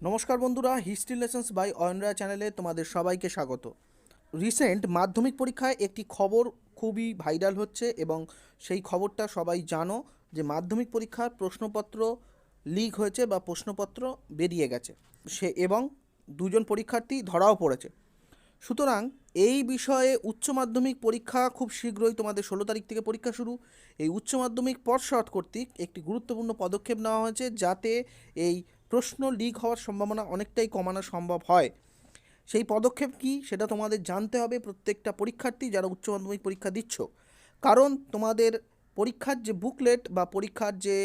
নমস্কার বন্ধুরা history lessons by অয়নরা চ্যানেলে তোমাদের সবাইকে স্বাগত। রিসেন্ট মাধ্যমিক পরীক্ষায় একটি খবর খুবই ভাইরাল হচ্ছে এবং সেই খবরটা সবাই জানো যে মাধ্যমিক পরীক্ষার প্রশ্নপত্র লিক হয়েছে বা প্রশ্নপত্র বেরিয়ে গেছে। সে এবং দুজন পরীক্ষার্থী ধরাও পড়েছে। সুতরাং এই বিষয়ে উচ্চ মাধ্যমিক পরীক্ষা খুব শীঘ্রই তোমাদের ষোলো তারিখ থেকে পরীক্ষা শুরু। এই উচ্চ মাধ্যমিক পর্ষদ কর্তৃক একটি গুরুত্বপূর্ণ পদক্ষেপ নেওয়া হয়েছে যাতে এই প্রশ্ন লিক হওয়ার সম্ভাবনা অনেকটাই কমানো সম্ভব হয়। সেই পদক্ষেপ কি সেটা তোমাদের জানতে হবে প্রত্যেকটা পরীক্ষার্থী যারা উচ্চ মাধ্যমিক পরীক্ষা দিচ্ছ। কারণ তোমাদের পরীক্ষার যে বুকলেট বা পরীক্ষার যে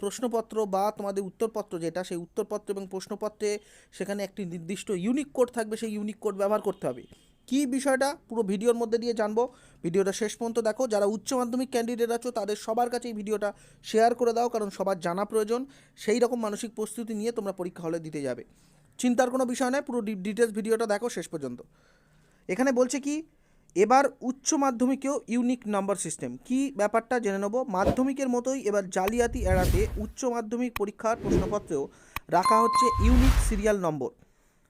প্রশ্নপত্র বা তোমাদের উত্তরপত্র যেটা, সেই উত্তরপত্র এবং প্রশ্নপত্রে সেখানে একটি নির্দিষ্ট ইউনিক কোড থাকবে, সেই ইউনিক কোড ব্যবহার করতে হবে। কী বিষয়টা, পুরো ভিডিওর মধ্যে দিয়ে জানব। ভিডিওটা শেষ পর্যন্ত দেখো। যারা উচ্চ মাধ্যমিক ক্যান্ডিডেট আছো, তাদের সবার কাছে এই ভিডিওটা শেয়ার করে দাও, কারণ সবার জানা প্রয়োজন। সেই রকম মানসিক প্রস্তুতি নিয়ে তোমরা পরীক্ষা হলে দিতে যাবে। চিন্তার কোনো বিষয় নয়, পুরো ডিটেলস ভিডিওটা দেখো শেষ পর্যন্ত। এখানে বলছে কি, এবার উচ্চ মাধ্যমিকেও ইউনিক নাম্বার সিস্টেম কি ব্যাপারটা জেনে নেব? মাধ্যমিকের মতোই এবার জালিয়াতি এড়াতে উচ্চ মাধ্যমিক পরীক্ষার প্রশ্নপত্রেও রাখা হচ্ছে ইউনিক সিরিয়াল নম্বর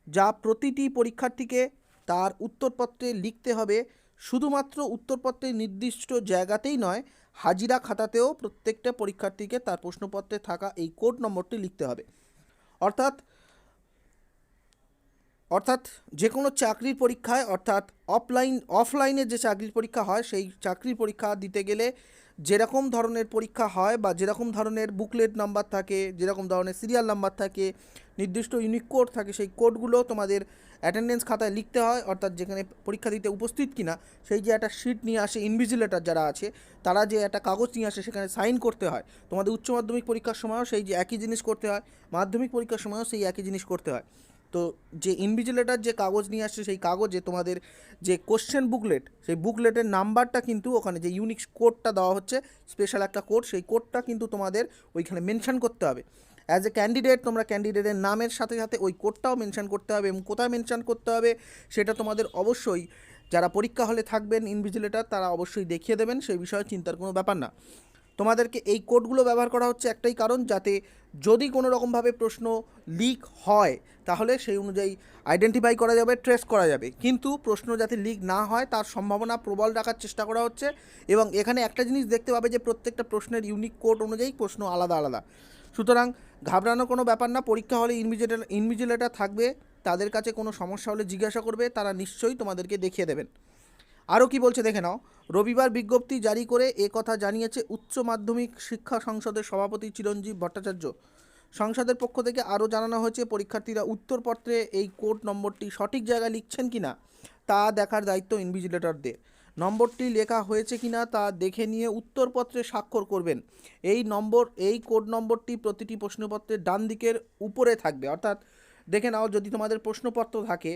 যা প্রতিটি পরীক্ষার্থীকে তার উত্তরপত্রে লিখতে হবে, শুধুমাত্র উত্তরপত্রের নির্দিষ্ট জায়গাতেই নয়, হাজিরা খাতাতেও প্রত্যেকটা পরীক্ষার্থীকে তার প্রশ্নপত্রে থাকা এই কোড নম্বরটি লিখতে হবে। অর্থাৎ অর্থাৎ যে কোনো চাকরির পরীক্ষায়, অর্থাৎ অফলাইন অফলাইনে যে চাকরির পরীক্ষা হয়, সেই চাকরির পরীক্ষা দিতে গেলে যেরকম ধরনের পরীক্ষা হয় বা যেরকম ধরনের বুকলেট নাম্বার থাকে, যেরকম ধরনের সিরিয়াল নাম্বার থাকে, নির্দিষ্ট ইউনিক কোড থাকে, সেই কোডগুলো তোমাদের অ্যাটেন্ডেন্স খাতায় লিখতে হয়, অর্থাৎ যেখানে পরীক্ষা দিতে উপস্থিত কিনা, সেই যে একটা শিট নিয়ে আসে ইনভিজিলেটর যারা আছে, তারা যে একটা কাগজ নিয়ে আসে, সেখানে সাইন করতে হয়। তোমাদের উচ্চ মাধ্যমিক পরীক্ষার সময়ও সেই যে একই জিনিস করতে হয়, মাধ্যমিক পরীক্ষার সময়ও সেই একই জিনিস করতে হয়। তো যে ইনভিজিলেটার যে কাগজ নিয়ে আসছে, সেই কাগজে তোমাদের যে কোশ্চেন বুকলেট সেই বুকলেটের নাম্বারটা কিন্তু ওখানে যে ইউনিক কোডটা দেওয়া হচ্ছে স্পেশাল একটা কোড সেই কোডটা কিন্তু তোমাদের ওইখানে মেনশন করতে হবে। অ্যাজ এ ক্যান্ডিডেট তোমরা ক্যান্ডিডেটের নামের সাথে সাথে ওই কোডটাও মেনশন করতে হবে এবং কোথায় মেনশন করতে হবে, সেটা তোমাদের অবশ্যই যারা পরীক্ষা হলে থাকবেন ইনভিজিলেটার তারা অবশ্যই দেখিয়ে দেবেন, সেই বিষয়ে চিন্তার কোনো ব্যাপার না। তোমাদেরকে এই কোডগুলো ব্যবহার করা হচ্ছে একটাই কারণ যাতে যদি কোনো রকমভাবে প্রশ্ন লিক হয়, তাহলে সেই অনুযায়ী আইডেন্টিফাই করা যাবে ট্রেস করা যাবে। কিন্তু প্রশ্ন যাতে লিক না হয়, তার সম্ভাবনা প্রবল রাখার চেষ্টা করা হচ্ছে এবং এখানে একটা জিনিস দেখতে পাবে যে প্রত্যেকটা প্রশ্নের ইউনিক কোড অনুযায়ী প্রশ্ন আলাদা আলাদা। সুতরাং ঘাবড়ানোর কোনো ব্যাপার না, পরীক্ষা হলে ইনভিজিলেটার ইনভিজিলেটার থাকবে, তাদের কাছে কোনো সমস্যা হলে জিজ্ঞাসা করবে, তারা নিশ্চয়ই তোমাদেরকে দেখিয়ে দেবেন। আরও কি বলছে দেখে নাও। রবিবার বিজ্ঞপ্তি জারি করে এ কথা জানিয়েছে উচ্চ মাধ্যমিক শিক্ষা সংসদের সভাপতি চিরঞ্জীব ভট্টাচার্য। সংসদের পক্ষ থেকে আরও জানানো হয়েছে, পরীক্ষার্থীরা উত্তরপত্রে এই কোড নম্বরটি সঠিক জায়গায় লিখছেন কিনা তা দেখার দায়িত্ব ইনভিজিলেটরদের। নম্বরটি লেখা হয়েছে কিনা তা দেখে নিয়ে উত্তরপত্রে স্বাক্ষর করবেন। এই নম্বর, এই কোড নম্বরটি প্রতিটি প্রশ্নপত্রের ডান দিকের উপরে থাকবে। অর্থাৎ দেখে নাও, যদি তোমাদের প্রশ্নপত্র থাকে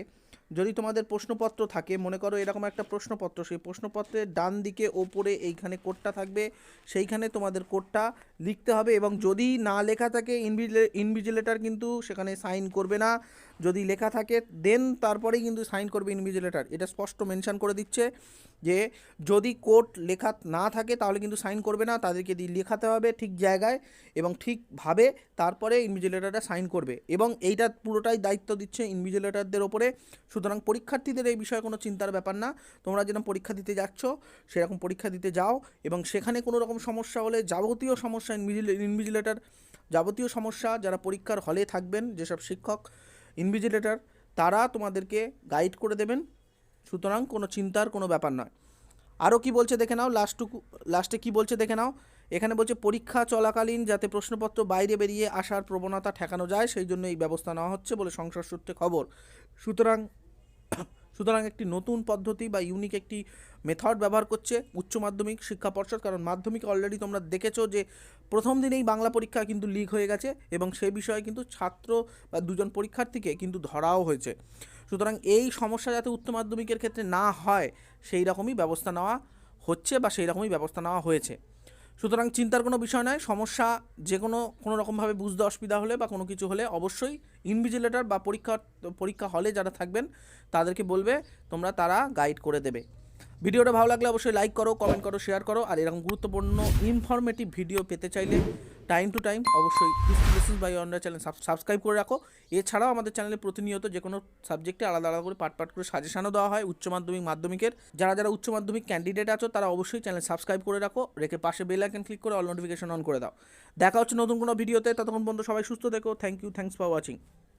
যদি তোমাদের প্রশ্নপত্র থাকে, মনে করো এরকম একটা প্রশ্নপত্র, সেই প্রশ্নপত্রের ডান দিকে ওপরে এইখানে কোডটা থাকবে, সেইখানে তোমাদের কোডটা লিখতে হবে এবং যদি না লেখা থাকে ইনভিজিলে ইনভিজিলেটার কিন্তু সেখানে সাইন করবে না। যদি লেখা থাকে দেন তারপরেই কিন্তু সাইন করবে ইনভিজিলেটার এটা স্পষ্ট মেনশন করে দিচ্ছে যে, যদি কোর্ট লেখা না থাকে, তাহলে কিন্তু সাইন করবে না, তাদেরকে দিয়ে লেখাতে হবে ঠিক জায়গায় এবং ঠিকভাবে তারপরে ইনভিজিলেটারটা সাইন করবে। এবং এইটা পুরোটাই দায়িত্ব দিচ্ছে ইনভিজিলেটারদের ওপরে। সুতরাং পরীক্ষার্থীদের এই বিষয়ে কোনো চিন্তার ব্যাপার না। তোমরা যেরকম পরীক্ষা দিতে যাচ্ছ, সেরকম পরীক্ষা দিতে যাও এবং সেখানে কোনো রকম সমস্যা হলে, যাবতীয় সমস্যা ইনভিজিলে ইনভিজিলেটার যাবতীয় সমস্যা, যারা পরীক্ষার হলে থাকবেন, যেসব শিক্ষক ইনভিজিলেটার তারা তোমাদেরকে গাইড করে দেবেন। সুতরাং কোনো চিন্তার কোনো ব্যাপার নয়। আরও কি বলছে দেখে নাও লাস্টটুকু লাস্টে কি বলছে দেখে নাও। এখানে বলছে, পরীক্ষা চলাকালীন যাতে প্রশ্নপত্র বাইরে বেরিয়ে আসার প্রবণতা ঠেকানো যায়, সেই জন্য এই ব্যবস্থা নেওয়া হচ্ছে বলে সংসদ সূত্রে খবর। সুতরাং সুতরাং একটি নতুন পদ্ধতি বা ইউনিক একটি মেথড ব্যবহার করছে উচ্চ মাধ্যমিক শিক্ষা পর্ষদ, কারণ মাধ্যমিক অলরেডি তোমরা দেখেছ যে প্রথম দিনেই বাংলা পরীক্ষা কিন্তু লিক হয়ে গেছে এবং সেই বিষয়ে কিন্তু ছাত্র বা দুজন পরীক্ষার্থীকে কিন্তু ধরাও হয়েছে। সুতরাং এই সমস্যা যাতে উচ্চ মাধ্যমিকের ক্ষেত্রে না হয়, সেই রকমই ব্যবস্থা নেওয়া হচ্ছে বা সেই রকমই ব্যবস্থা নেওয়া হয়েছে। সুতরাং চিন্তার কোনো বিষয় নয়, সমস্যা যে কোনো কোনো রকমভাবে বুঝতে অসুবিধা হলে বা কোনো কিছু হলে অবশ্যই ইনভিজিলেটর বা পরীক্ষা পরীক্ষা হলে যারা থাকবেন, তাদেরকে বলবে, তোমরা তারা গাইড করে দেবে। ভিডিওটা ভালো লাগলে অবশ্যই লাইক করো কমেন্ট করো শেয়ার করো, আর এরকম গুরুত্বপূর্ণ ইনফরমেটিভ ভিডিও পেতে চাইলে টাইম টু টাইম অবশ্যই lessons by Wonder channel subscribe করে রাখো। এছাড়াও আমাদের চ্যানেলে প্রতিনিয়ত যে কোনো সাবজেক্টে আলাদা আলাদা করে পাট পাট করে সাজেশানও দেওয়া হয় উচ্চ মাধ্যমিক, মাধ্যমিকের। যারা যারা উচ্চ মাধ্যমিক ক্যান্ডিডেট আছো, তারা অবশ্যই চ্যানেল সাবস্ক্রাইব করে রাখো, রেখে পাশে বেল আইকন ক্লিক করে অল নোটিফিকেশন অন করে দাও। দেখা হচ্ছে নতুন কোনো ভিডিওতে ততক্ষণ পর্যন্ত সবাই সুস্থ দেখো thank you thanks for watching